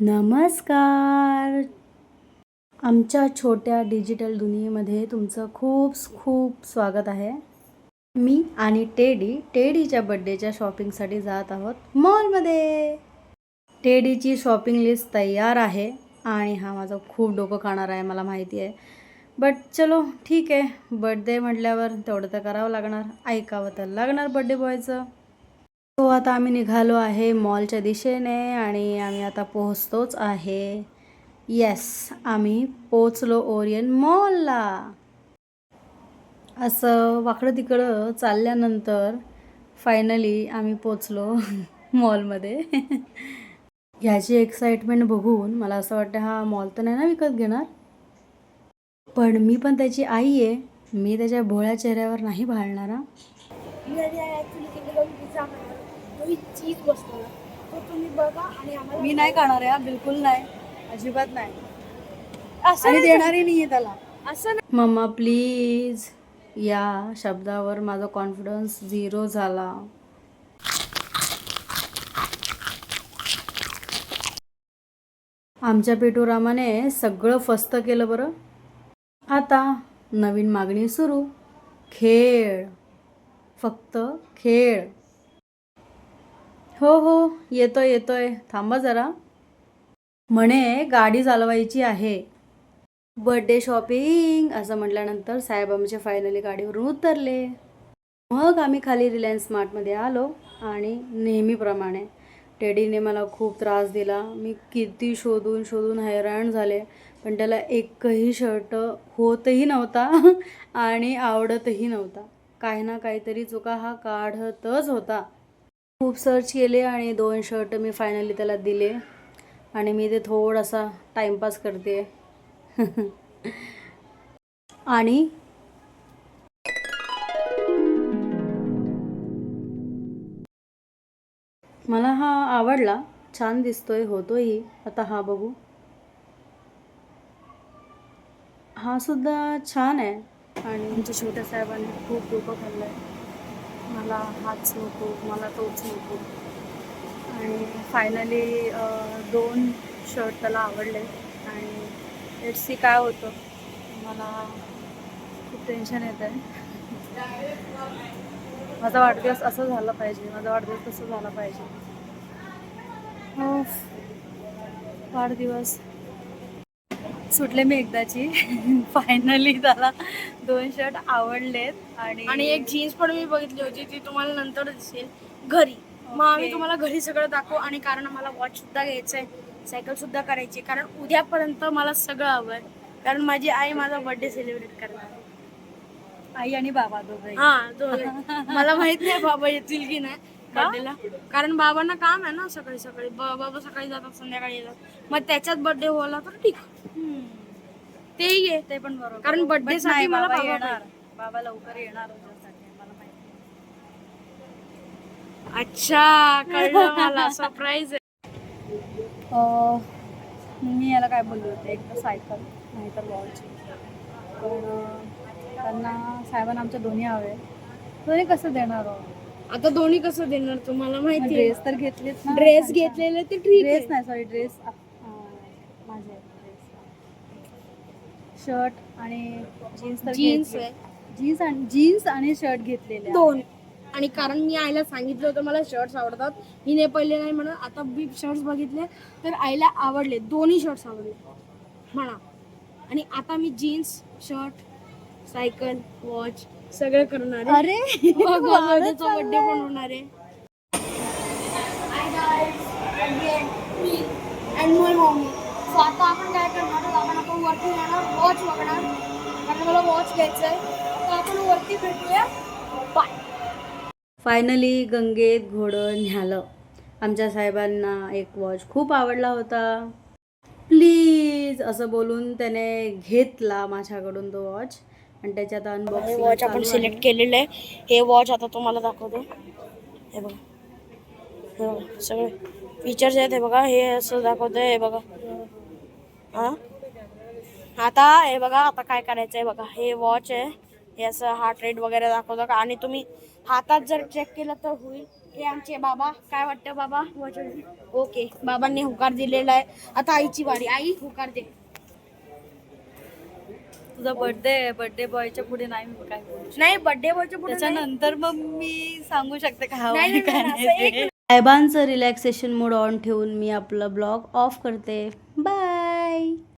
नमस्कार. आमच्या छोट्या डिजिटल दुनियेमध्ये तुमचं खूप खूप स्वागत आहे. मी आणि टेडी टेडीच्या बड्डेच्या शॉपिंगसाठी जात आहोत मॉलमध्ये. टेडीची शॉपिंग लिस्ट तयार आहे आणि हा माझा खूप डोकं खाणार आहे मला माहिती आहे. बट चलो ठीक आहे. बड्डे म्हटल्यावर तेवढं तर करावं लागणार. ऐकावं तर लागणार बड्डे बॉयचं. हो आता आम्ही निघालो आहे मॉलच्या दिशेने आणि आम्ही आता पोहोचतोच आहे. येस आम्ही पोचलो ओरियन मॉलला. असं वाकडं तिकडं चालल्यानंतर फायनली आम्ही पोचलो मॉलमध्ये. ह्याची एक्साइटमेंट बघून मला असं वाटतं हा मॉल तर नाही ना विकत घेणार? पण मी पण त्याची आई आहे. मी त्याच्या भोळ्या चेहऱ्यावर नाही भाळणार. तो चीज बसतो ना तो तुम्ही बघा आणि आम्हाला मी नाही खाणार आहे हा, बिलकुल नाही. अजिबात नाही. असं आणि नाही देणारही नाहीये त्याला. असं नाही मम्मा प्लीज या शब्दावर माझा कॉन्फिडन्स झिरो झाला. आमच्या पेटूरामाने सगळं फस्त केलं बरं. आता नवीन मागणी सुरू. खेळ. फक्त खेळ. हो हो येतोय येतोय. थांबा जरा. म्हणे गाडी चालवायची आहे. बर्थडे शॉपिंग असं म्हटल्यानंतर साहेब आमचे फायनली गाडीवरून उतरले. मग आम्ही खाली रिलायन्स स्मार्टमध्ये आलो आणि नेहमीप्रमाणे टेडीने मला खूप त्रास दिला. मी किती शोधून शोधून हैराण झाले. पण त्याला एकही शर्ट होतही नव्हता आणि आवडतही नव्हता. काही ना काहीतरी चुका हा काढतच होता. खूप सर्च केले आणि दोन शर्ट मी फायनली त्याला दिले. आणि मी ते थोडासा टाईमपास करते. आणि मला हा आवडला. छान दिसतोय होतोही. आता हा बघू. हा सुद्धा छान आहे. आणि आमच्या छोट्या साहेबांनी खूप डोकं खाल्लं आहे मला हाच नको मला तोच नको. आणि फायनली दोन शर्ट त्याला आवडले. आणि लेट्स काय होतं. मला खूप टेन्शन येत आहे माझा वाढदिवस असं झाला पाहिजे माझा वाढदिवस तसं झाला पाहिजे. वाढदिवस. सुटले मी एकदाची फायनली त्याला दोन शर्ट आवडलेत आणि आणि एक जीन्स पण मी बघितली होती ती तुम्हाला नंतर दिसेल घरी मग आम्ही. तुम्हाला घरी सगळं दाखवू आणि कारण आम्हाला वॉच सुद्धा घ्यायचंय सायकल सुद्धा करायची आहे. कारण उद्यापर्यंत मला सगळं हवं आहे कारण माझी आई माझा बर्थडे सेलिब्रेट करणार आहे. आई आणि बाबा दोघे हा दोघे. मला माहीत नाही बाबा येतील की नाही बर्थडेला कारण बाबांना काम आहे ना सकाळी सकाळी. ब- बाबा सकाळी जातात संध्याकाळी येतात. मग त्याच्यात बर्थडे होला तर ठीक. तेही आहे. ते पण बरोबर. कारण But साठी नाही, मला बाबा येणार. बाबा लवकर येणार उद्यासाठी मला माहिती अच्छा कळलं मला. सरप्राईज आहे. मी याला काय बोलले होते? एक तर सायकल नाहीतर वॉच पण त्यांना साहेबांना आमच्या दोन्ही हवे दोन्ही कसं देणार आता दोन्ही कसं देणार तुम्हाला माहिती ड्रेस तर घेतलेच ना. ड्रेस घेतलेले ते ठीक ड्रेस आहे नाही सॉरी ड्रेस माझे शर्ट आणि जीन्स तर जीन्स जीन्स आणि जीन्स आणि शर्ट घेतलेले दोन. आणि कारण मी आईला सांगितलं होतं मला शर्ट्स आवडतात. हिने पहिले नाही म्हणत आता मी शर्ट्स बघितले तर आईला आवडले. दोन्ही शर्ट्स आवडले. म्हणा. आणि आता मी जीन्स शर्ट सायकल वॉच सगळं करणार. अरे. बर्थडे. पण होणार. आहे सो आता आपण काय करणार आहोत? आपण आता वरती जाणार वॉच बघणार. कारण मला वॉच घ्यायचं आहे आता आपण वरती भेटूया. बाय फायनली गंगेत घोडं न्यालं. आमच्या साहेबांना एक वॉच खूप आवडला होता. प्लीज असं बोलून त्याने घेतला माझ्याकडून तो वॉच आणि त्याच्यात अनबॉक्सिंग वॉच आपण सिलेक्ट केलेलं आहे. हे वॉच आता तुम्हाला दाखवतो. हे बघा. हे सगळे फीचर्स आहेत हे बघा. हे असं दाखवतंय हे बघा. हा? आता हे बघा आता काय करायचं आहे बघा. हे वॉच आहे. हे असं हार्ट रेट वगैरे दाखवतं का? आणि तुम्ही हातात जर चेक केलं तर होईल. हे आमचे बाबा. काय वाटतं बाबा? ओके बाबांनी होकार दिलेला आहे. आता आईची बारी आई होकार दे. तुझा बर्थडे बर्थडे बॉयच्या पुढे नाही मी काय बोलू शकत. नाही बर्थडे बॉयच्या पुढे नाही. त्याच्यानंतर मग मी सांगू शकते का हवं नाही, आहे नाही, का नाही, नाही असं एक ते. साहेबांचं रिलॅक्सेशन मूड ऑन ठेवून मी आपला ब्लॉग ऑफ करते बाय